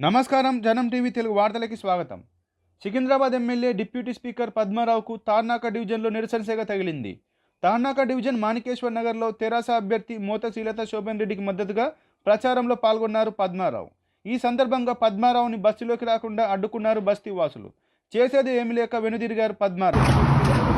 నమస్కారం జనం టీవీ తెలుగు వార్తలకి స్వాగతం. సికింద్రాబాద్ ఎమ్మెల్యే డిప్యూటీ స్పీకర్ పద్మారావుకు తార్నాక డివిజన్లో నిరసన సేగ తగిలింది. తార్నాక డివిజన్ మాణికేశ్వర్ నగర్లో తెరాస అభ్యర్థి మోత శోభన్ రెడ్డికి మద్దతుగా ప్రచారంలో పాల్గొన్నారు పద్మారావు. ఈ సందర్భంగా పద్మారావుని బస్సులోకి రాకుండా అడ్డుకున్నారు బస్తీ వాసులు. చేసేది ఏమి లేక వెనుదిరిగారు పద్మారావు.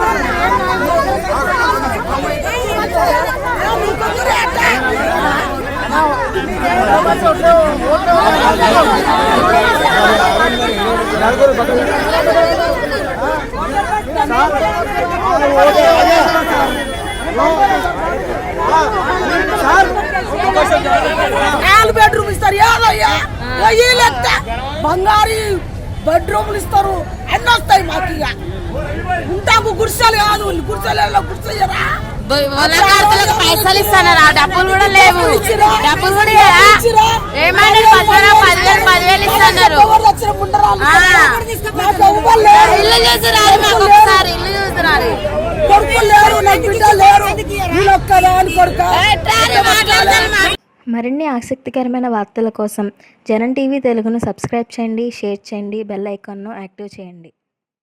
నాలుగు బెడ్రూమ్ ఇస్తారు ఏదయ్యా లెక్క బంగారు బెడ్రూమ్లు ఇస్తారు. అన్ని వస్తాయి మాకు ఇక ఉంటాము గుడిసెలు కాదు గుడిసెలలో గుడిసెయ్యరా వనకార్తలకు పైసలు ఇస్తాను డబ్బులు కూడా లేవు. డబ్బులు కూడా? ఏమన్నారు పదివేలు పదివేలు పదివేలు ఇస్తున్నారు. ఇల్లు చూస్తున్నారు మాకు ఒకసారి ఇల్లు చూస్తున్నారు. మరిన్ని ఆసక్తికరమైన వార్తల కోసం జనం టీవీ తెలుగును సబ్స్క్రైబ్ చేయండి షేర్ చేయండి బెల్ ఐకాన్ను యాక్టివ్ చేయండి.